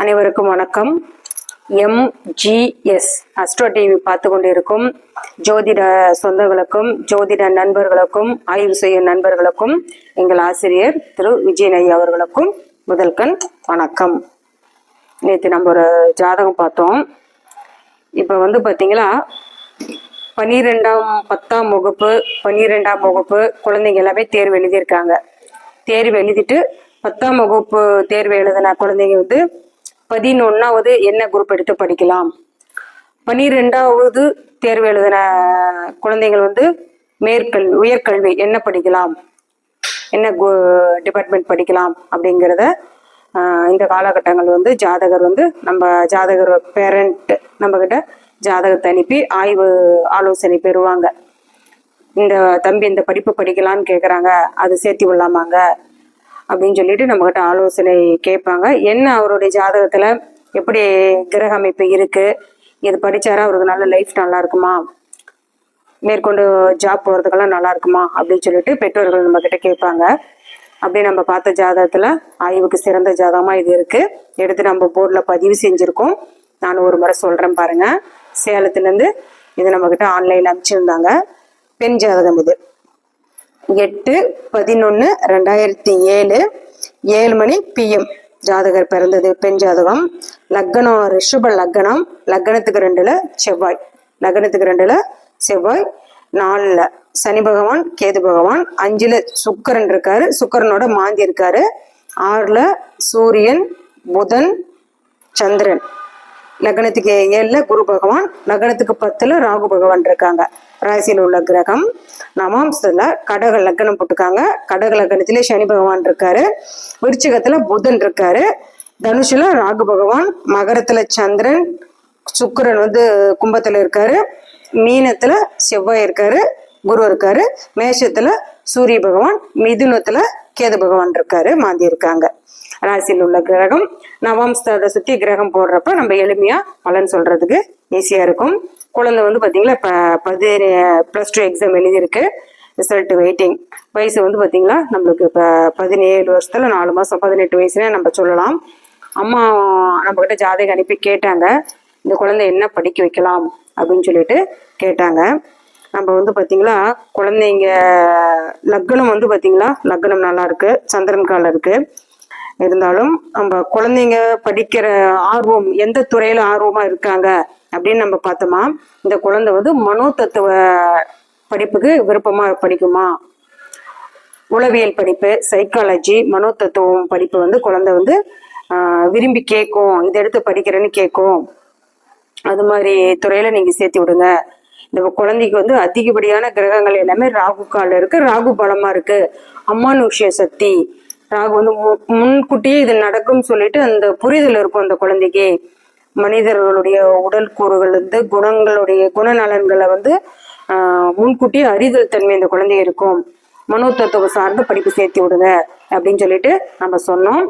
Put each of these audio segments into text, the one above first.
அனைவருக்கும் வணக்கம். MGS astro TV பார்த்து கொண்டிருக்கும் ஜோதிட சொந்தங்களுக்கும் ஜோதிட நண்பர்களுக்கும் ஆய்வு செய்யும் நண்பர்களுக்கும் எங்கள் ஆசிரியர் திரு விஜயநய் அவர்களுக்கும் முதல்கண் வணக்கம். நேற்று நம்ம ஒரு ஜாதகம் பார்த்தோம். இப்போ வந்து பார்த்தீங்களா பன்னிரெண்டாம் பத்தாம் வகுப்பு பன்னிரெண்டாம் வகுப்பு குழந்தைங்க எல்லாமே தேர்வு எழுதியிருக்காங்க. தேர்வு எழுதிட்டு பத்தாம் வகுப்பு தேர்வு எழுதின குழந்தைங்க வந்து பதினொன்னாவது என்ன குரூப் எடுத்து படிக்கலாம்? பன்னிரெண்டாவது தேர்வு எழுதின குழந்தைகள் வந்து மேற்கல் உயர்கல்வி என்ன படிக்கலாம்? என்ன டிபார்ட்மெண்ட் படிக்கலாம் அப்படிங்கிறத இந்த காலகட்டங்கள் வந்து ஜாதகர் வந்து நம்ம ஜாதகர் பேரண்ட் நம்மக்கிட்ட ஜாதகத்தை அனுப்பி ஆய்வு ஆலோசனை பெறுவாங்க. இந்த தம்பி இந்த படிப்பு படிக்கலான்னு கேட்குறாங்க அது சேர்த்து விடலாமாங்க? அப்படின்னு சொல்லிட்டு நம்மகிட்ட ஆலோசனை கேட்பாங்க. என்ன அவருடைய ஜாதகத்தில் எப்படி கிரக அமைப்பு இருக்கு? இது படிச்சாரா அவருக்கு நல்ல லைஃப் நல்லா இருக்குமா? மேற்கொண்டு ஜாப் போகிறதுக்கெல்லாம் நல்லா இருக்குமா? அப்படின்னு சொல்லிட்டு பெற்றோர்கள் நம்ம கிட்ட கேட்பாங்க. அப்படி நம்ம பார்த்த ஜாதகத்தில் ஆய்வுக்கு சிறந்த ஜாதகமாக இது இருக்கு. எடுத்து நம்ம போர்டில் பதிவு செஞ்சுருக்கோம். நான் ஒரு முறை சொல்கிறேன் பாருங்க. சேலத்துலேருந்து இது நம்மக்கிட்ட ஆன்லைனில் அனுப்பிச்சிருந்தாங்க. பெண் ஜாதகம் இது. எட்டு பதினொன்று ரெண்டாயிரத்தி ஏழு ஏழு மணி பிஎம் ஜாதகர் பிறந்தது பெண் ஜாதகம். லக்னம் ரிஷப லக்னம். லக்னத்துக்கு ரெண்டுல செவ்வாய். லக்னத்துக்கு ரெண்டுல செவ்வாய். நாலுல சனி பகவான் கேது பகவான். அஞ்சுல சுக்கரன் இருக்காரு. சுக்கரனோட மாந்தி இருக்காரு. ஆறுல சூரியன் புதன் சந்திரன். லக்னத்துக்கு ஏழுல குரு பகவான். லக்னத்துக்கு பத்துல ராகு பகவான் இருக்காங்க. ராசியில் உள்ள கிரகம் நவாம்சத்துல கடக லக்னம் போட்டுக்காங்க கடக லக்னத்திலே சனி பகவான் இருக்காரு. விருச்சிகத்தில் புதன் இருக்காரு. தனுஷில் ராகு பகவான் மகரத்தில் சந்திரன் சுக்கரன் வந்து கும்பத்தில் இருக்காரு. மீனத்தில் செவ்வாய் இருக்காரு குரு இருக்காரு. மேஷத்தில் சூரிய பகவான் மிதுனத்தில் கேது பகவான் இருக்காரு மாந்தி இருக்காங்க. ராசியில் உள்ள கிரகம் நவாம்சத்தை சுற்றி கிரகம் போடுறப்ப நம்ம எளிமையாக பலன் சொல்கிறதுக்கு ஈஸியாக இருக்கும். குழந்தை வந்து பார்த்தீங்களா இப்போ பதினே ப்ளஸ் டூ எக்ஸாம் எழுதியிருக்கு. ரிசல்ட் வெயிட்டிங் வயசு வந்து பாத்தீங்களா நம்மளுக்கு இப்போ பதினேழு வருஷத்தில் நாலு மாதம் பதினெட்டு வயசுனே நம்ம சொல்லலாம். அம்மா நம்மக்கிட்ட ஜாதகம் அனுப்பி கேட்டாங்க இந்த குழந்தை என்ன படிக்க வைக்கலாம் அப்படின்னு சொல்லிட்டு கேட்டாங்க. நம்ம வந்து பாத்தீங்களா குழந்தைங்க லக்னம் வந்து பாத்தீங்களா லக்னம் நல்லா இருக்குது சந்திரன் காலம் இருக்குது இருந்தாலும் நம்ம குழந்தைங்க படிக்கிற ஆர்வம் எந்த துறையில் ஆர்வமாக இருக்காங்க அப்படின்னு நம்ம பார்த்தோமா இந்த குழந்தை வந்து மனோ தத்துவ படிப்புக்கு விருப்பமா படிக்குமா? உளவியல் படிப்பு சைக்காலஜி மனோ தத்துவம் படிப்பு வந்து குழந்தை வந்து விரும்பி கேட்கும். இதை எடுத்து படிக்கிறேன்னு கேட்கும். அது மாதிரி துறையில நீங்க சேர்த்து விடுங்க. இந்த குழந்தைக்கு வந்து அதிகப்படியான கிரகங்கள் எல்லாமே ராகு கால இருக்கு. ராகு பலமா இருக்கு. அம்மானுஷ்ய சக்தி. ராகு வந்து மு- முன்கூட்டியே இது நடக்கும்னு சொல்லிட்டு அந்த புரிதல் இருக்கும் அந்த குழந்தைக்கு. மனிதர்களுடைய உடல் கூறுகள் வந்து குணங்களுடைய குணநலன்களை வந்து முன்கூட்டி அறிதல் தன்மை இந்த குழந்தை இருக்கும். மனோ தத்துவம் சார்ந்த படிப்பு சேர்த்து விடுங்க அப்படின்னு சொல்லிட்டு நம்ம சொன்னோம்.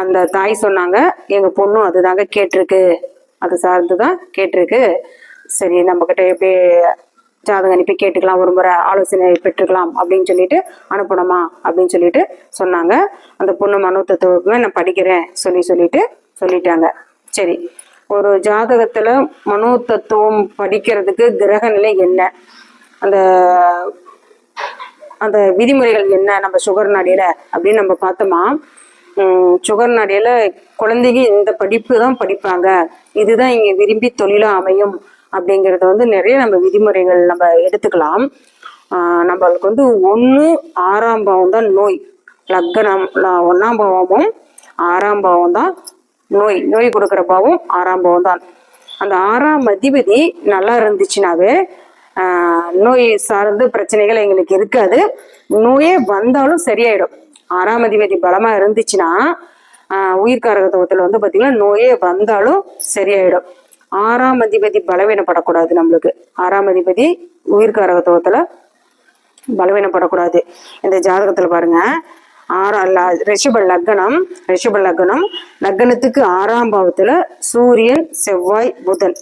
அந்த தாய் சொன்னாங்க எங்க பொண்ணும் அதுதாங்க கேட்டிருக்கு. அது சார்ந்து தான் கேட்டிருக்கு. சரி நம்ம கிட்ட எப்படி ஜாதகம் அனுப்பி கேட்டுக்கலாம் ஒரு முறை ஆலோசனை பெற்றுக்கலாம் அப்படின்னு சொல்லிட்டு அனுப்பணுமா அப்படின்னு சொல்லிட்டு சொன்னாங்க. அந்த பொண்ணு மனோ தத்துவமே நான் படிக்கிறேன் சொல்லி சொல்லிட்டு சொல்லிட்டாங்க. சரி ஒரு ஜாதகத்துல மனோ தத்துவம் படிக்கிறதுக்கு கிரக நிலை என்ன? அந்த அந்த விதிமுறைகள் என்ன? நம்ம சுகர் நாடியில அப்படின்னு நம்ம பார்த்தோமா? சுகர் நாடியில குழந்தைங்க இந்த படிப்பு தான் படிப்பாங்க. இதுதான் இங்க விரும்பி தொழிலா அமையும் அப்படிங்கறத வந்து நிறைய நம்ம விதிமுறைகள் நம்ம எடுத்துக்கலாம். நம்மளுக்கு வந்து ஒன்று ஆறாம் பாவம் தான் நோய். லக்னம் ல- பாவமும் ஆறாம் பாவம் தான் நோய் நோய் கொடுக்குற பாவம் ஆறாம் பாவம் தான் அந்த ஆறாம் அதிபதி நல்லா இருந்துச்சுனாவே ஆஹ், நோய் சார்ந்த பிரச்சனைகள் எங்களுக்கு இருக்காது. நோயே வந்தாலும் சரியாயிடும். ஆறாம் அதிபதி பலமா இருந்துச்சுன்னா ஆஹ், உயிர்காரகத்துவத்துல வந்து பாத்தீங்கன்னா நோயே வந்தாலும் சரியாயிடும். ஆறாம் அதிபதி பலவீனப்படக்கூடாது நம்மளுக்கு. ஆறாம் அதிபதி உயிர்காரகத்துவத்துல பலவீனப்படக்கூடாது. இந்த ஜாதகத்துல பாருங்க ஆறாம் ரிஷப லக்னம் ரிஷப லக்னம். லக்னத்துக்கு ஆறாம் பாவத்துல சூரியன் செவ்வாய் புதன்.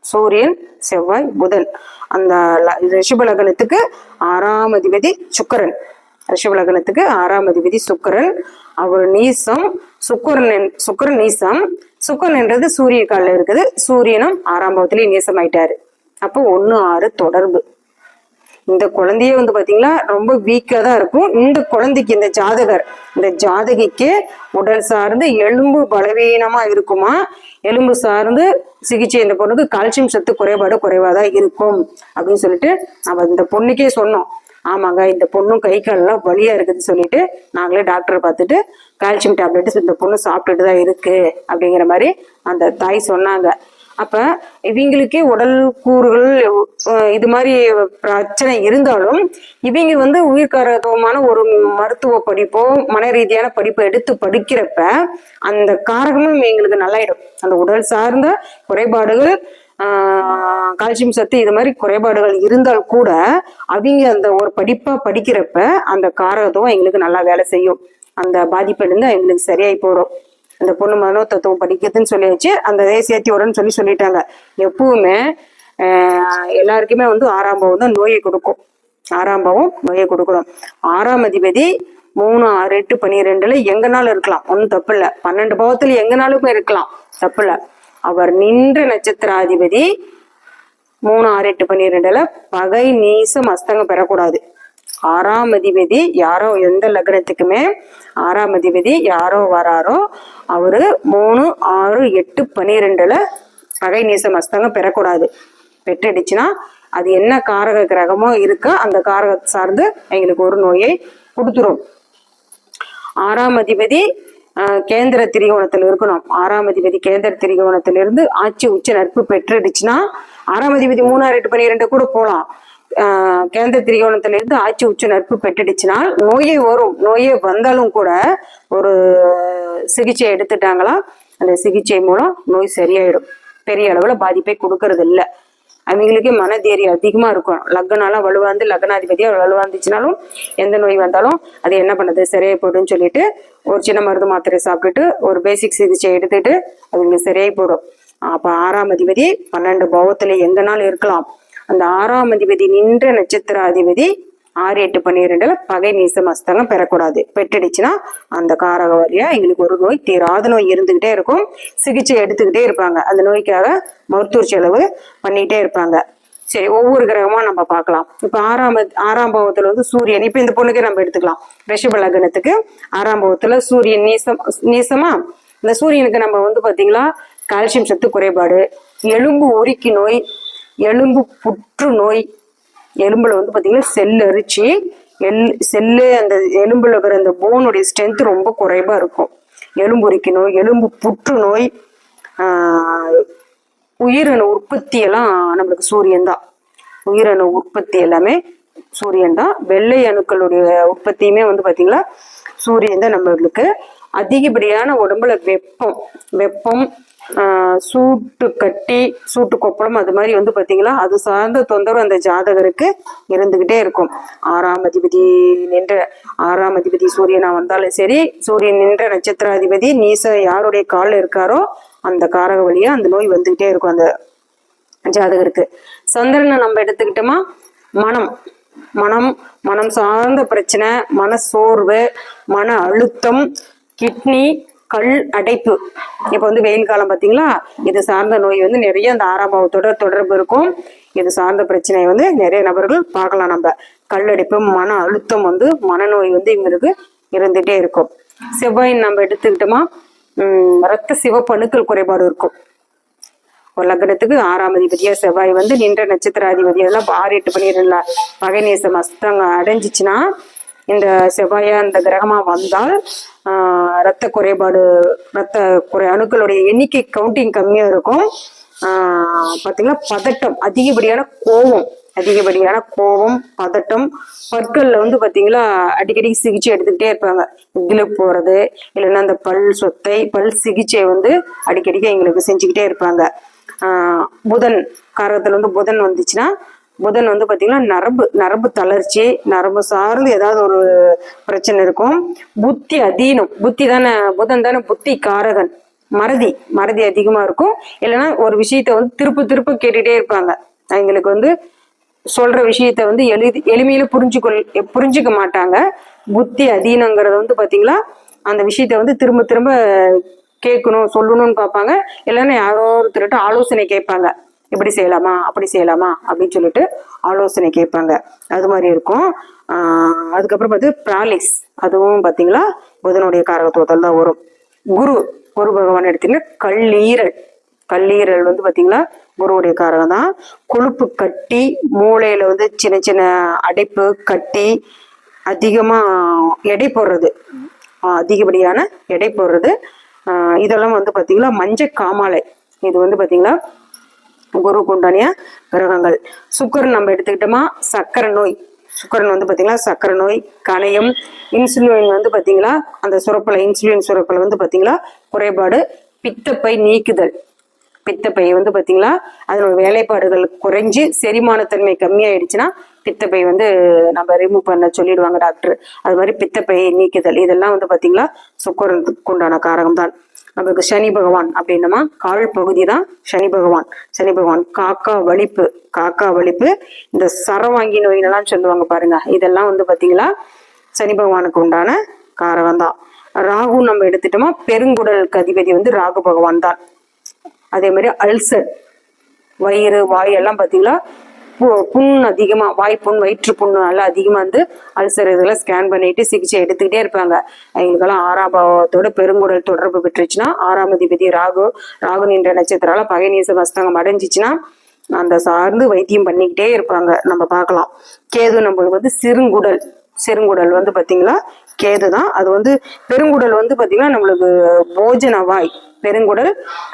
சூரியன் செவ்வாய் புதன். அந்த ல- ரிஷப லக்னத்துக்கு ஆறாம் அதிபதி சுக்கிரன். ரிஷப லக்னத்துக்கு ஆறாம் அதிபதி சுக்கரன். அவர் நீசம் சுக்கரன் சுக்கரன் நீசம். சுக்கரன்ன்றது சூரிய காலில் இருக்குது. சூரியனும் ஆறாம் பாவத்திலேயே நேசமாயிட்டாரு. அப்போ ஒன்று ஆறு தொடர்பு. இந்த குழந்தையே வந்து பாத்தீங்களா ரொம்ப வீக்கா தான் இருக்கும். இந்த குழந்தைக்கு இந்த ஜாதகர் இந்த ஜாதகிக்கு உடல் சார்ந்து எலும்பு பலவீனமா இருக்குமா? எலும்பு சார்ந்து சிகிச்சை இந்த பொண்ணுக்கு கால்சியம் சத்து குறைபாடு குறைவாதான் இருக்கும். அப்படின்னு சொல்லிட்டு நம்ம இந்த பொண்ணுக்கே சொன்னோம். ஆமாங்க இந்த பொண்ணும் கை காலெல்லாம் வழியா இருக்குதுன்னு சொல்லிட்டு நாங்களே டாக்டரை பார்த்துட்டு கால்சியம் டேப்லெட் இந்த பொண்ணு சாப்பிட்டுட்டு தான் இருக்கு அப்படிங்கிற மாதிரி அந்த தாய் சொன்னாங்க. அப்ப இவங்களுக்கே உடல் கூறுகள் இது மாதிரி பிரச்சனை இருந்தாலும் இவங்க வந்து உயிர்காரத்துவமான ஒரு மருத்துவ படிப்போ மன ரீதியான படிப்பை எடுத்து படிக்கிறப்ப அந்த காரகமும் எங்களுக்கு நல்லாயிடும். அந்த உடல் சார்ந்த குறைபாடுகள் ஆஹ், கால்சியம் சத்து இது மாதிரி குறைபாடுகள் இருந்தால் கூட அவங்க அந்த ஒரு படிப்பா படிக்கிறப்ப அந்த காரகத்துவம் எங்களுக்கு நல்லா வேலை செய்யும். அந்த பாதிப்பிலிருந்து எங்களுக்கு சரியாயி போயிடும் அந்த பொண்ணு மனோ தத்துவம் படிக்கிறதுன்னு சொல்லியாச்சு. அந்த இதை சேர்த்தி விடன்னு சொல்லி சொல்லிட்டாங்க. எப்பவுமே எல்லாருக்குமே வந்து ஆறாம் பாவம் தான் நோயை கொடுக்கும். ஆறாம் பாவம் நோயை கொடுக்கணும். ஆறாம் அதிபதி மூணு ஆறு எட்டு பன்னிரெண்டுல எங்கனாலும் இருக்கலாம். ஒன்றும் தப்பு இல்லை. பன்னெண்டு பாவத்துல எங்கனாலுமே இருக்கலாம். தப்பு இல்லை. அவர் நின்ற நட்சத்திராதிபதி மூணு ஆறு எட்டு பன்னிரெண்டுல பகை நீசம் அஸ்தங்கம் பெறக்கூடாது. ஆறாம் அதிபதி யாரோ எந்த லக்னத்துக்குமே ஆறாம் அதிபதி யாரோ வராரோ அவரு மூணு ஆறு எட்டு பன்னிரெண்டுல பகை நீசம் அஸ்தங்கம் பெறக்கூடாது. பெற்றடிச்சுன்னா அது என்ன காரக கிரகமோ இருக்கோ அந்த காரக சார்ந்து எங்களுக்கு ஒரு நோயை கொடுத்துரும். ஆறாம் அதிபதி ஆஹ், கேந்திர திரிகோணத்தில் இருக்கணும். ஆறாம் அதிபதி கேந்திர திரிகோணத்திலிருந்து ஆட்சி உச்ச நட்பு பெற்றுடுச்சுன்னா ஆறாம் அதிபதி மூணாறு எட்டு பன்னிரெண்டு கூட போகலாம் கேந்திர திரிகோணத்திலிருந்து ஆட்சி உச்ச நட்பு பெற்றுடுச்சுன்னா நோயே வரும். நோயே வந்தாலும் கூட ஒரு சிகிச்சை எடுத்துட்டாங்களா? அந்த சிகிச்சை மூலம் நோய் சரியாயிடும். பெரிய அளவில் பாதிப்பை கொடுக்கறது இல்லை அவங்களுக்கு மனதைரியம் அதிகமாக இருக்கும் லக்னாலாம் வலுவாந்து லக்னாதிபதியாக வலுவாந்துச்சுனாலும் எந்த நோய் வந்தாலும் அது என்ன பண்ணுது? சரியாயி போயிடும்னு சொல்லிட்டு ஒரு சின்ன மருந்து மாத்திரை சாப்பிட்டுட்டு ஒரு பேசிக் சிகிச்சை எடுத்துட்டு அவங்களுக்கு சரியாகி போடும் அப்போ ஆறாம் அதிபதி பன்னெண்டு பாவத்தில் எங்கனாலும் இருக்கலாம். அந்த ஆறாம் அதிபதி நின்ற நட்சத்திராதிபதி ஆறு எட்டு பன்னிரெண்டுல பகை நீசம் அஸ்தங்கம் பெறக்கூடாது. பெற்றுடுச்சுன்னா அந்த காரக வழியா எங்களுக்கு ஒரு நோய் தீராத நோய் இருந்துகிட்டே இருக்கும். சிகிச்சை எடுத்துக்கிட்டே இருப்பாங்க. அந்த நோய்க்காக மருத்துவ செலவு பண்ணிட்டே இருப்பாங்க. சரி ஒவ்வொரு கிரகமா நம்ம பார்க்கலாம். இப்ப ஆறாம் ஆறாம் பாவத்துல வந்து சூரியன். இப்ப இந்த பொண்ணுக்கே நம்ம எடுத்துக்கலாம். ரிஷப லக்னத்துக்கு ஆறாம் பாவத்துல சூரியன் நீசம் நீசமா? இந்த சூரியனுக்கு நம்ம வந்து பாத்தீங்களா கால்சியம் சத்து குறைபாடு எலும்பு உருக்கி நோய் எலும்பு புற்று நோய் எலும்புல வந்து பார்த்தீங்கன்னா செல் அரிச்சு எல் செல்லு அந்த எலும்புல இருக்கிற அந்த போனுடைய ஸ்ட்ரென்த் ரொம்ப குறைவா இருக்கும். எலும்புரிக்கு நோய் எலும்பு புற்று நோய் உயிரணு உற்பத்தி எல்லாம் நம்மளுக்கு சூரியன் தான். உயிரணு உற்பத்தி எல்லாமே சூரியன் தான். வெள்ளை அணுக்களுடைய உற்பத்தியுமே வந்து பாத்தீங்களா சூரியன் தான் நம்மளுக்கு. அதிகப்படியான உடம்புல வெப்பம் வெப்பம் சூட்டு கட்டி சூட்டு கொப்பளம் அது மாதிரி வந்து பார்த்தீங்களா அது சார்ந்த தொந்தரவு அந்த ஜாதகருக்கு இருந்துக்கிட்டே இருக்கும். ஆறாம் அதிபதி நின்ற ஆறாம் அதிபதி சூரியனா வந்தாலும் சரி சூரியன் நின்ற நட்சத்திராதிபதி நீச யாருடைய காலில் இருக்காரோ அந்த காரக வழியா அந்த நோய் வந்துகிட்டே இருக்கும் அந்த ஜாதகருக்கு. சந்திரனை நம்ம எடுத்துக்கிட்டோமா? மனம். மனம் மனம் சார்ந்த பிரச்சனை மன சோர்வு மன அழுத்தம் கிட்னி கல் அடைப்பு. இப்போ வந்து வெயில் காலம் பார்த்தீங்களா இது சார்ந்த நோய் வந்து நிறைய அந்த ஆறாம் பாவத்தோட தொடர்பு இருக்கும். இது சார்ந்த பிரச்சனையை வந்து நிறைய நபர்கள் பார்க்கலாம் நம்ம. கல்லடைப்பு மன அழுத்தம் வந்து மனநோய் வந்து இவங்களுக்கு இருந்துகிட்டே இருக்கும். செவ்வாயின் நம்ம எடுத்துக்கிட்டோமா? ரத்த சிவப்பு அணுக்கள் குறைபாடு இருக்கும். ஒரு லக்னத்துக்கு ஆறாம் அதிபதியா செவ்வாய் வந்து நின்ற நட்சத்திராதிபதி எல்லாம் ஆறு எட்டு பண்ணிடல பகைநேசம் அஸ்தங்க அடைஞ்சிச்சுன்னா இந்த செவ்வாயா அந்த கிரகமா வந்தால் ரத்த குறைபாடு ரத்த குறை அணுக்களுடைய எண்ணிக்கை கவுண்டிங் கம்மியாக இருக்கும். பார்த்தீங்கன்னா பதட்டம் அதிகப்படியான கோபம் அதிகப்படியான கோபம் பதட்டம். பற்களில் வந்து பார்த்தீங்களா அடிக்கடி சிகிச்சை எடுத்துக்கிட்டே இருப்பாங்க. இதில் போகிறது இல்லைன்னா அந்த பல் சொத்தை பல் சிகிச்சை வந்து அடிக்கடிக்கு எங்களுக்கு செஞ்சுக்கிட்டே இருப்பாங்க. புதன் காரகத்தில் வந்து புதன் வந்துச்சுன்னா புதன் வந்து பார்த்தீங்கன்னா நரம்பு நரம்பு தளர்ச்சி நரம்பு சார்ந்து ஏதாவது ஒரு பிரச்சனை இருக்கும். புத்தி அதீனம் புத்தி தானே புதன் தானே புத்தி காரகன். மறதி மறதி அதிகமாக இருக்கும். இல்லைன்னா ஒரு விஷயத்த வந்து திருப்ப திருப்ப கேட்டுகிட்டே இருப்பாங்க. அவங்களுக்கு வந்து சொல்ற விஷயத்த வந்து எளிது எளிமையில புரிஞ்சுக்கொள் புரிஞ்சுக்க மாட்டாங்க. புத்தி அதீனங்கிறது வந்து பாத்தீங்களா அந்த விஷயத்த வந்து திரும்ப திரும்ப கேட்கணும் சொல்லணும்னு பார்ப்பாங்க. இல்லைன்னா யாரோ ஒருத்தர்கிட்ட ஆலோசனை கேட்பாங்க. இப்படி செய்யலாமா அப்படி செய்யலாமா அப்படின்னு சொல்லிட்டு ஆலோசனை கேட்பாங்க. அது மாதிரி இருக்கும். அதுக்கப்புறம் பார்த்து பிராலிஸ் அதுவும் பார்த்தீங்களா புதனுடைய காரகத்துவத்தில் தான் வரும். குரு குரு பகவான் எடுத்தீங்கன்னா கல்லீரல். கல்லீரல் வந்து பார்த்தீங்களா குருவுடைய காரகம் தான். கொழுப்பு கட்டி மூளையில வந்து சின்ன சின்ன அடைப்பு கட்டி அதிகமாக எடை போடுறது. அதிகப்படியான எடை போடுறது. இதெல்லாம் வந்து பார்த்தீங்கன்னா மஞ்சள் காமாலை. இது வந்து பார்த்தீங்கன்னா குரு குண்டனிய கிரகங்கள். சுக்கரன் நம்ம எடுத்துக்கிட்டோமா? சக்கரை நோய். சுக்கரன் வந்து பாத்தீங்களா சக்கரை நோய் கணையம் இன்சுலின் வந்து பாத்தீங்களா அந்த சுரப்பலை இன்சுலின் சுரப்பில் வந்து பாத்தீங்களா குறைபாடு பித்தப்பை நீக்குதல். பித்தப்பை வந்து பார்த்தீங்களா அதனோட வேலைப்பாடுகள் குறைஞ்சு செரிமானத்தன்மை கம்மியாயிடுச்சுன்னா பித்தப்பை வந்து நம்ம ரிமூவ் பண்ண சொல்லிடுவாங்க டாக்டர் அது மாதிரி பித்தப்பை நீக்குதல். இதெல்லாம் வந்து பார்த்தீங்களா சுக்கரனுக்கு உண்டான காரகம் தான் நம்மளுக்கு சனி பகவான் அப்படின்னமா? கால் பகுதி தான் சனி பகவான். சனி பகவான் காக்கா வலிப்பு காக்கா வலிப்பு. இந்த சரவாங்கி நோயினெல்லாம் சொல்லுவாங்க பாருங்க. இதெல்லாம் வந்து பாத்தீங்களா? சனி பகவானுக்கு உண்டான காரகம் தான் ராகு நம்ம எடுத்துட்டோமா? பெருங்குடலுக்கு அதிபதி வந்து ராகு பகவான் தான் அதே மாதிரி அல்சர் வயிறு வாய் எல்லாம் பார்த்தீங்களா புண் அதிகமாக வாய்ப்புண் புண் வயிற்று புண்ணு வந்து அல்சர் இதெல்லாம் ஸ்கேன் பண்ணிட்டு சிகிச்சை எடுத்துக்கிட்டே இருப்பாங்க. அவங்களுக்கெல்லாம் ஆறாம் பாவத்தோட பெருங்குடல் தொடர்பு பெற்றுச்சுன்னா ஆறாம் அதிபதி ராகு ராகு நின்ற நட்சத்திரால பகை நீச மஸ்தங்கம் அடைஞ்சிச்சுன்னா அந்த சார்ந்து வைத்தியம் பண்ணிக்கிட்டே இருப்பாங்க. நம்ம பார்க்கலாம். கேது நம்மளுக்கு வந்து சிறுங்குடல் சிறுங்குடல் வந்து பாத்தீங்களா கேது தான் அது வந்து பெருங்குடல் வந்து பார்த்தீங்கன்னா நம்மளுக்கு போஜனவாய். பெருங்குடல்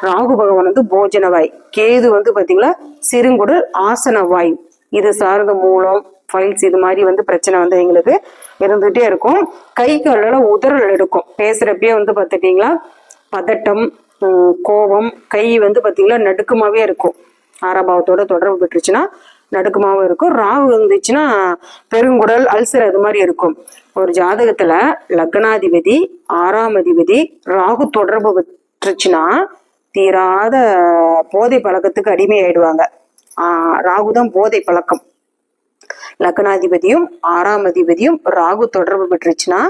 ராகு பகவான் வந்து போஜனவாய். கேது வந்து பார்த்தீங்களா சிறுங்குடல் ஆசனவாய். இது சார்ந்த மூலம் ஃபைல்ஸ் இது மாதிரி வந்து பிரச்சனை வந்து எங்களுக்கு இருந்துகிட்டே இருக்கும். கை காலெல்லாம் உதறல் எடுக்கும். பேசுகிறப்பயே வந்து பார்த்துட்டிங்களா பதட்டம் கோபம் கை வந்து பாத்தீங்களா நடுக்கமாகவே இருக்கும். ஆறாபாவத்தோட தொடர்பு பெற்றுச்சுன்னா நடுக்கமாகவும் இருக்கும். ராகு இருந்துச்சுன்னா பெருங்குடல் அல்சர் அது மாதிரி இருக்கும். ஒரு ஜாதகத்துல லக்னாதிபதி ஆறாம் அதிபதி ராகு தொடர்பு பெற்றுச்சுன்னா தீராத போதை பழக்கத்துக்கு அடிமை ஆயிடுவாங்க ஆஹ் ராகு தான் போதை பழக்கம். லக்னாதிபதியும் ஆறாம் அதிபதியும் ராகு தொடர்பு பெற்றுச்சுன்னா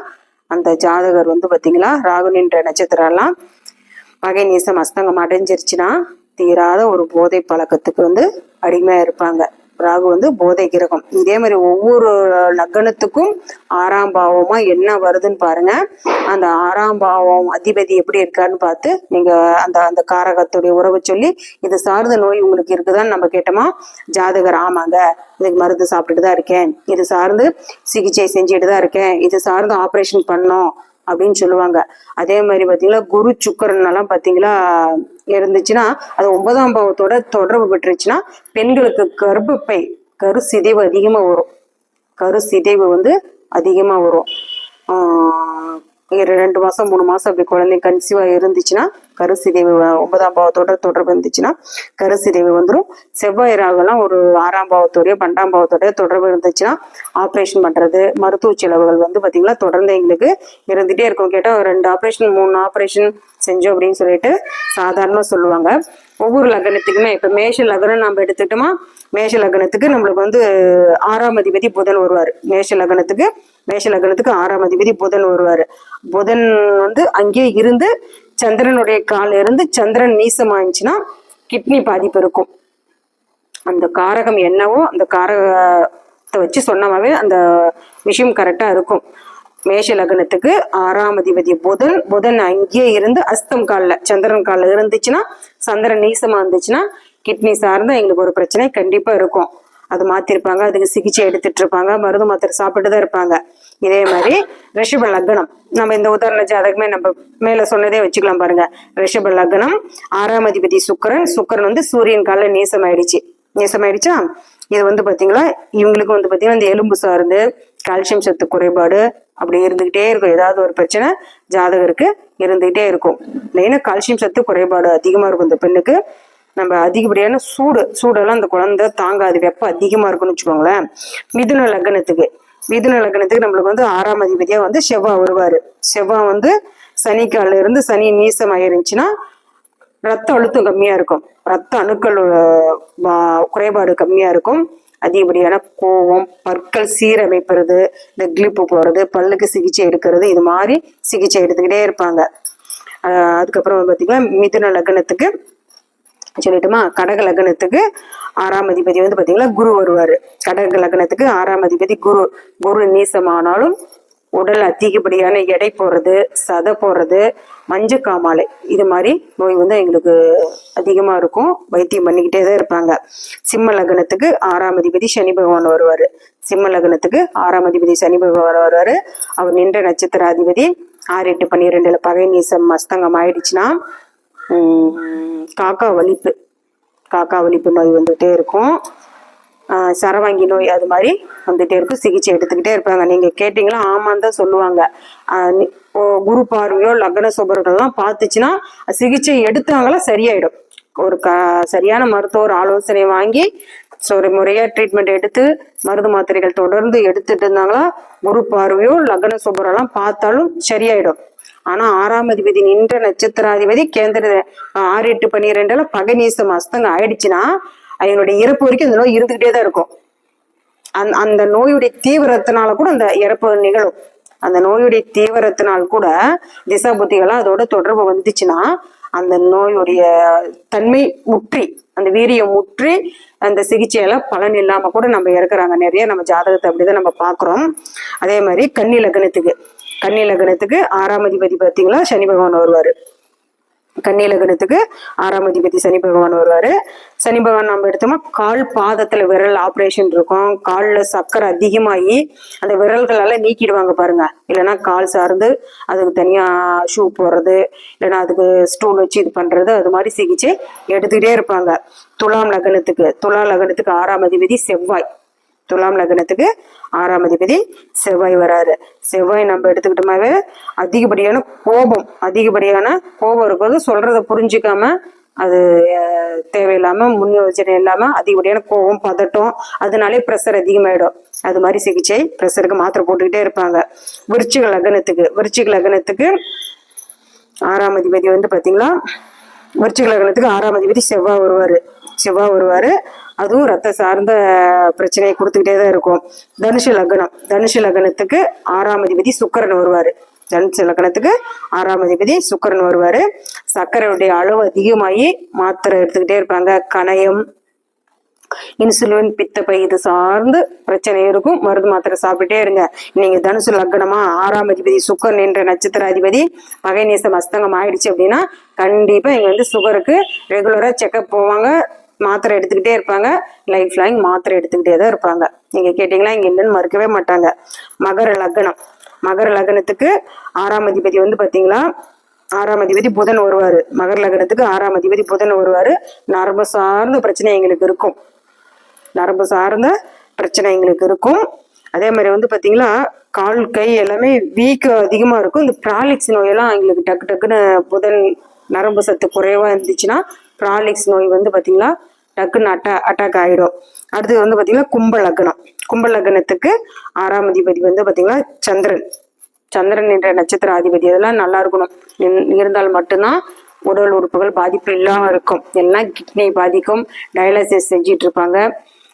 அந்த ஜாதகர் வந்து பாத்தீங்களா ராகு நின்ற நட்சத்திரம் எல்லாம் பகை நீசம் அஸ்தங்கம் அடைஞ்சிருச்சுன்னா தீராத ஒரு போதை பழக்கத்துக்கு வந்து அடிமையா இருப்பாங்க. ராகு வந்து போதை கிரகம். இதே மாதிரி ஒவ்வொரு லக்னத்துக்கும் ஆறாம் பாவமா என்ன வருதுன்னு பாருங்க. அந்த ஆறாம் பாவம் அதிபதி எப்படி இருக்காருன்னு பார்த்து நீங்க அந்த அந்த காரகத்துடைய உறவை சொல்லி இது சார்ந்த நோய் உங்களுக்கு இருக்குதான்னு நம்ம கேட்டோமா? ஜாதகர் ஆமாங்க இதுக்கு மருந்து சாப்பிட்டுட்டு தான் இருக்கேன். இது சார்ந்து சிகிச்சை செஞ்சுட்டு தான் இருக்கேன். இது சார்ந்து ஆப்ரேஷன் பண்ணோம் அப்படின்னு சொல்லுவாங்க. அதே மாதிரி பாத்தீங்களா குரு சுக்கரன் எல்லாம் பாத்தீங்களா இருந்துச்சுன்னா அது ஒன்பதாம் பாவத்தோட தொடர்பு பெற்றுச்சுன்னா பெண்களுக்கு கர்ப்பப்பை கரு சிதைவு அதிகமாக வரும். கரு சிதைவு வந்து அதிகமாக வரும். ரெண்டு மாசம் மூணு மாசம் அப்படி குழந்தை கன்சீவா இருந்துச்சுன்னா கருசிதைவு ஒன்பதாம் பாவத்தோட தொடர்பு இருந்துச்சுன்னா கருசிதைவு வந்துடும் செவ்வாய் ராகுலாம் ஒரு ஆறாம் பாவத்தோடய பன்னெண்டாம் பாவத்தோடய தொடர்பு இருந்துச்சுன்னா ஆப்ரேஷன் பண்றது மருத்துவ செலவுகள் வந்து பாத்தீங்கன்னா தொடர்ந்து எங்களுக்கு இருந்துட்டே இருக்கும். கேட்டால் ரெண்டு ஆப்ரேஷன் மூணு ஆப்ரேஷன் செஞ்சோம் அப்படின்னு சொல்லிட்டு சாதாரணமாக சொல்லுவாங்க. ஒவ்வொரு லக்னத்துக்குமே இப்போ மேஷ லக்னம் நம்ம எடுத்துக்கிட்டோமா? மேஷ லக்னத்துக்கு நம்மளுக்கு வந்து ஆறாம் அதிபதி புதன் வருவார். மேஷ லக்னத்துக்கு மேஷ லக்னத்துக்கு ஆறாம் அதிபதி புதன் வருவார். புதன் வந்து அங்கேயே இருந்து சந்திரனுடைய கால இருந்து சந்திரன் நீசமாயிடுச்சுன்னா கிட்னி பாதிப்பு இருக்கும். அந்த காரகம் என்னவோ அந்த காரகத்தை வச்சு சொன்னமாவே அந்த விஷயம் கரெக்டாக இருக்கும். மேஷ லக்னத்துக்கு ஆறாம் அதிபதி புதன். புதன் அங்கேயே இருந்து அஸ்தம் காலில் சந்திரன் காலில் இருந்துச்சுன்னா சந்திரன் நீசமா இருந்துச்சுன்னா கிட்னி சார்ந்த எங்களுக்கு ஒரு பிரச்சனை கண்டிப்பா இருக்கும். அது மாத்திருப்பாங்க அதுக்கு சிகிச்சை எடுத்துட்டு இருப்பாங்க மருந்து மாத்திரை சாப்பிட்டு தான் இருப்பாங்க. இதே மாதிரி ரிஷப லக்னம். நம்ம இந்த உதாரண ஜாதகமே நம்ம மேல சொன்னதே வச்சுக்கலாம் பாருங்க. ரிஷப லக்னம் ஆறாம் அதிபதி சுக்கரன். சுக்கரன் வந்து சூரியன் காலில் நீசமாயிடுச்சு. நீசமாயிடுச்சா? இது வந்து பாத்தீங்களா? இவங்களுக்கு வந்து பாத்தீங்கன்னா இந்த எலும்பு சார்ந்து கால்சியம் சத்து குறைபாடு அப்படி இருந்துகிட்டே இருக்கும். ஏதாவது ஒரு பிரச்சனை ஜாதகருக்கு இருந்துகிட்டே இருக்கும். மெயினாக கால்சியம் சத்து குறைபாடு அதிகமாக இருக்கும் இந்த பெண்ணுக்கு. நம்ம அதிகப்படியான சூடு சூடெல்லாம் அந்த குழந்தை தாங்காது. வெப்பம் அதிகமாக இருக்கும்னு வச்சுக்கோங்களேன். மிதுன லக்னத்துக்கு மிதுன லக்னத்துக்கு நம்மளுக்கு வந்து ஆறாம் அதிபதியாக வந்து செவ்வாய் வருவார். செவ்வாய் வந்து சனிக்கால இருந்து சனி நீசம் இருந்துச்சுன்னா ரத்த அழுத்தம் கம்மியாக இருக்கும். ரத்த அணுக்கள் வா- குறைபாடு கம்மியாக இருக்கும். அதிகப்படியான கோவம் பற்கள் சீரமைப்புறது இந்த கிளிப்பு போடுறது பல்லுக்கு சிகிச்சை எடுக்கிறது இது மாதிரி சிகிச்சை எடுத்துக்கிட்டே இருப்பாங்க. அதுக்கப்புறம் பார்த்தீங்கன்னா மிதுன லக்னத்துக்கு சொல்லிட்டுமா கடக லக்னத்துக்கு ஆறாம் அதிபதி வந்து பார்த்தீங்கன்னா குரு வருவார். கடக லக்னத்துக்கு ஆறாம் அதிபதி குரு. குரு நீசமானாலும் உடல் அதிகப்படியான எடை போடுறது சதை போடுறது மஞ்சள் காமாலை. இது மாதிரி நோய் வந்து எங்களுக்கு அதிகமாக இருக்கும். வைத்தியம் பண்ணிக்கிட்டே தான் இருப்பாங்க. சிம்ம லக்னத்துக்கு ஆறாம் அதிபதி சனி பகவான் வருவார். சிம்ம லக்னத்துக்கு ஆறாம் அதிபதி சனி பகவான் வருவார். அவர் நின்ற நட்சத்திர அதிபதி ஆறு எட்டு பன்னிரெண்டுல பகை நீசம் மஸ்தங்கம் ஆயிடுச்சுன்னா காக்கா வலிப்பு. காக்கா வலிப்பு நோய் வந்துகிட்டே இருக்கும். சரவாங்கி நோய் அது மாதிரி வந்துகிட்டே இருக்கும். சிகிச்சை எடுத்துக்கிட்டே இருப்பாங்க. நீங்கள் கேட்டிங்களா? ஆமான்னு தான் சொல்லுவாங்க. குரு பார்வையோ லக்ன சுபர்கள்லாம் பார்த்துச்சுன்னா சிகிச்சை எடுத்தாங்களா சரியாயிடும். ஒரு க சரியான மருத்துவ ஒரு ஆலோசனை வாங்கி ஸோ ஒரு முறையாக ட்ரீட்மெண்ட் எடுத்து மருந்து மாத்திரைகள் தொடர்ந்து எடுத்துட்டு இருந்தாங்களா குரு பார்வையோ லக்ன சுபரெல்லாம் பார்த்தாலும் சரியாயிடும். ஆனா ஆறாம் அதிபதி நின்ற நட்சத்திராதிபதி கேந்திர ஆறு எட்டு பன்னிரெண்டுல பகநீசம் அஸ்தங்க ஆயிடுச்சுன்னா அவங்களுடைய இறப்பு வரைக்கும் அந்த நோய் இருந்துகிட்டே தான் இருக்கும். அந் அந்த நோயுடைய தீவிரத்தினால கூட அந்த இறப்பு நிகழும். அந்த நோயுடைய தீவிரத்தினால் கூட திசாபுத்திகளாக அதோட தொடர்பு வந்துச்சுன்னா அந்த நோயுடைய தன்மை முற்றி அந்த வீரியம் முற்றி அந்த சிகிச்சையில பலன் இல்லாம கூட நம்ம இறக்குறாங்க. நிறைய நம்ம ஜாதகத்தை அப்படிதான் நம்ம பாக்குறோம் அதே மாதிரி கன்னி லக்னத்துக்கு கன்னி லக்னத்துக்கு ஆறாம் அதிபதி பார்த்தீங்களா? சனி பகவான் வருவாரு. கன்னி லக்னத்துக்கு ஆறாம் அதிபதி சனி பகவான் வருவாரு. சனி பகவான் நம்ம எடுத்தோம்னா கால் பாதத்துல விரல் ஆப்ரேஷன் இருக்கும். கால்ல சக்கரை அதிகமாகி அந்த விரல்களால நீக்கிடுவாங்க பாருங்க. இல்லைன்னா கால் சார்ந்து அதுக்கு தனியா ஷூ போடுறது இல்லைன்னா அதுக்கு ஸ்டூல் வச்சு இது பண்றது அது மாதிரி சிகிச்சை எடுத்துக்கிட்டே இருப்பாங்க. துலாம் லக்னத்துக்கு துலா லக்னத்துக்கு ஆறாம் அதிபதி செவ்வாய். துலாம் லக்னத்துக்கு ஆறாம் அதிபதி செவ்வாய் வராரு. செவ்வாய் நம்ம எடுத்துக்கிட்டோமாவே அதிகப்படியான கோபம் அதிகப்படியான கோபம் இருக்கிறது. சொல்றத புரிஞ்சுக்காம அது தேவையில்லாம முன் யோசனை இல்லாம அதிகப்படியான கோபம் பதட்டம் அதனாலே ப்ரெஷர் அதிகமாயிடும். அது மாதிரி சிகிச்சை ப்ரெஷருக்கு மாத்திரை போட்டுக்கிட்டே இருப்பாங்க. விருச்சிக லக்னத்துக்கு விருச்சிக லக்னத்துக்கு ஆறாம் அதிபதி வந்து பாத்தீங்களா? விருச்சிக லக்னத்துக்கு ஆறாம் அதிபதி செவ்வாய் வருவாரு. செவ்வாய் வருவாரு. அதுவும் ரத்த சார்ந்த பிரச்சனையை கொடுத்துக்கிட்டே தான் இருக்கும். தனுஷு லக்னம். தனுஷு லக்னத்துக்கு ஆறாம் அதிபதி சுக்கரன் வருவாரு. தனுஷு லக்னத்துக்கு ஆறாம் அதிபதி சுக்கரன் வருவாரு. சர்க்கரையுடைய அளவு அதிகமாகி மாத்திரை எடுத்துக்கிட்டே இருப்பாங்க. கணையம் இன்சுலின் பித்தப்பை இது சார்ந்து பிரச்சனை இருக்கும். மருந்து மாத்திரை சாப்பிட்டுட்டே இருங்க. நீங்க தனுசு லக்னமா ஆறாம் அதிபதி சுக்கர் என்ற நட்சத்திர அதிபதி பகை நேசம் அஸ்தங்கம் ஆயிடுச்சு அப்படின்னா கண்டிப்பா இங்க வந்து சுகருக்கு ரெகுலரா செக்அப் போவாங்க. மாத்திரை எடுத்துக்கிட்டே இருப்பாங்க. லைஃப் லாங் மாத்திரை எடுத்துக்கிட்டே தான் இருப்பாங்க. நீங்கள் கேட்டிங்களா இங்கே இல்லைன்னு மறுக்கவே மாட்டாங்க. மகர லக்னம். மகர லக்னத்துக்கு ஆறாம் அதிபதி வந்து பார்த்தீங்களா ஆறாம் அதிபதி புதன் வருவார். மகர லக்னத்துக்கு ஆறாம் அதிபதி புதன் வருவார். நரம்பு சார்ந்த பிரச்சனை எங்களுக்கு இருக்கும். நரம்பு சார்ந்த பிரச்சனை எங்களுக்கு இருக்கும். அதே மாதிரி வந்து பாத்தீங்களா கால் கை எல்லாமே வீக்கம் அதிகமாக இருக்கும். இந்த ப்ராலிக்ஸ் நோயெல்லாம் எங்களுக்கு டக்கு டக்குன்னு புதன் நரம்பு சத்து குறைவாக இருந்துச்சுன்னா ப்ராலிக்ஸ் நோய் வந்து பார்த்தீங்கன்னா டக்குன்னு அட்டா அட்டாக் ஆகிடும் அடுத்து வந்து பார்த்தீங்கன்னா கும்ப லக்னம் கும்ப லக்னத்துக்கு ஆறாம் அதிபதி வந்து பார்த்தீங்கன்னா சந்திரன். சந்திரன் என்ற நட்சத்திர அதிபதி. அதெல்லாம் நல்லா இருக்கணும். இருந்தால் மட்டும்தான் உடல் உறுப்புகள் பாதிப்பு இல்லாமல் இருக்கும். எல்லாம் கிட்னி பாதிக்கும். டயாலிசிஸ் செஞ்சிட்டு இருப்பாங்க.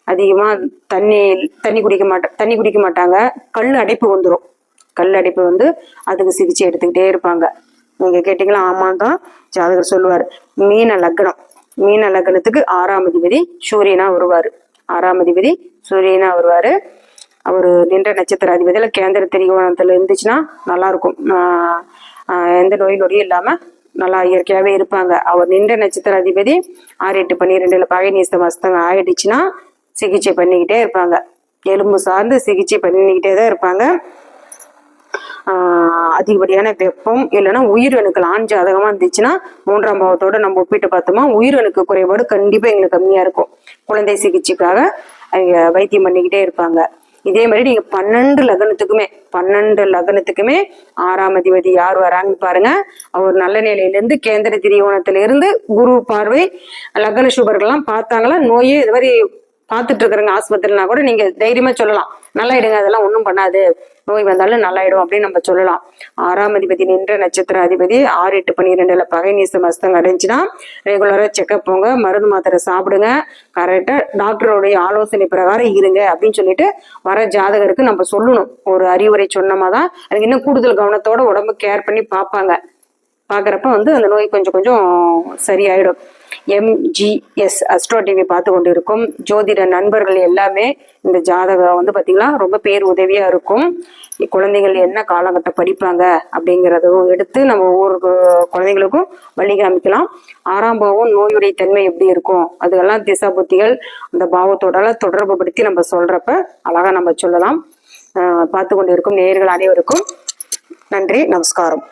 அதிகமாக தண்ணி தண்ணி குடிக்க மாட்ட தண்ணி குடிக்க மாட்டாங்க. கல் அடைப்பு வந்துடும் கல் அடைப்பு வந்து அதுக்கு சிகிச்சை எடுத்துக்கிட்டே இருப்பாங்க. நீங்க கேட்டீங்களா? ஆமான்னு தான் ஜாதகர் சொல்லுவார் மீன லக்னம். மீன லக்னத்துக்கு ஆறாம் அதிபதி சூரியனா வருவாரு. ஆறாம் அதிபதி சூரியனா வருவாரு. அவர் நின்ற நட்சத்திர அதிபதியில கேந்திர திரிகோணத்துல இருந்துச்சுன்னா நல்லா இருக்கும் எந்த நோய் நொடியும் இல்லாம நல்லா இயற்கையாவே இருப்பாங்க. அவர் நின்ற நட்சத்திர அதிபதி ஆறு எட்டு பன்னிரெண்டுல பகை நீசம் ஆயிடுச்சுன்னா சிகிச்சை பண்ணிக்கிட்டே இருப்பாங்க. எலும்பு சார்ந்து சிகிச்சை பண்ணிக்கிட்டே தான் இருப்பாங்க. அதிகப்படியான வெப்பம் இல்லைன்னா உயிரணுக்கள் ஆண் ஜாதகமாக இருந்துச்சுன்னா மூன்றாம் பாவத்தோட நம்ம ஒப்பிட்டு பார்த்தோமா உயிரணுக்கு குறைபாடு கண்டிப்பாக எங்களுக்கு கம்மியாக இருக்கும். குழந்தை சிகிச்சைக்காக அவங்க வைத்தியம் பண்ணிக்கிட்டே இருப்பாங்க. இதே மாதிரி நீங்க பன்னெண்டு லக்னத்துக்குமே பன்னெண்டு லக்னத்துக்குமே ஆறாம் அதிபதி யார் வராங்கன்னு பாருங்க. அவர் நல்ல நிலையிலேருந்து கேந்திர திரியோணத்திலிருந்து குரு பார்வை லக்ன சுபர்கள்லாம் பார்த்தாங்களா நோயே இது மாதிரி பார்த்துட்டு இருக்கிறவங்க ஆஸ்பத்திரினா கூட நீங்க தைரியமா சொல்லலாம். நல்லாயிடுங்க அதெல்லாம் ஒன்றும் பண்ணாது. நோய் வந்தாலும் நல்லாயிடும் அப்படின்னு நம்ம சொல்லலாம். ஆறாம் அதிபதி நின்ற நட்சத்திர அதிபதி ஆறு எட்டு பன்னிரெண்டுல பகை நீசம் அஸ்தம் அடைஞ்சுன்னா ரெகுலரா செக்அப் போங்க மருந்து மாத்திரை சாப்பிடுங்க. கரெக்டா டாக்டருடைய ஆலோசனை பிரகாரம் இருங்க அப்படின்னு சொல்லிட்டு வர ஜாதகருக்கு நம்ம சொல்லணும். ஒரு அறிவுரை சொன்னோமா தான் அதுக்கு இன்னும் கூடுதல் கவனத்தோட உடம்பு கேர் பண்ணி பார்ப்பாங்க. பார்க்குறப்ப வந்து அந்த நோய் கொஞ்சம் கொஞ்சம் சரியாயிடும். எம்ஜிஎஸ் அஸ்ட்ரோ டிவி பார்த்து கொண்டு இருக்கும் ஜோதிட நண்பர்கள் எல்லாமே இந்த ஜாதகம் வந்து பார்த்திங்கன்னா ரொம்ப பேர் உதவியாக இருக்கும். குழந்தைகள் என்ன காலகட்டம் படிப்பாங்க அப்படிங்கிறதும் எடுத்து நம்ம ஒவ்வொரு குழந்தைங்களுக்கும் வழி காமிக்கலாம் ஆறாம் பாவம் நோயுடைய தன்மை எப்படி இருக்கும்? அதுக்கெல்லாம் திசா புத்திகள் அந்த பாவத்தோட தொடர்பு படுத்தி நம்ம சொல்கிறப்ப அழகாக நம்ம சொல்லலாம். பார்த்து கொண்டு இருக்கும் நேயர்கள் அனைவருக்கும் நன்றி நமஸ்காரம்.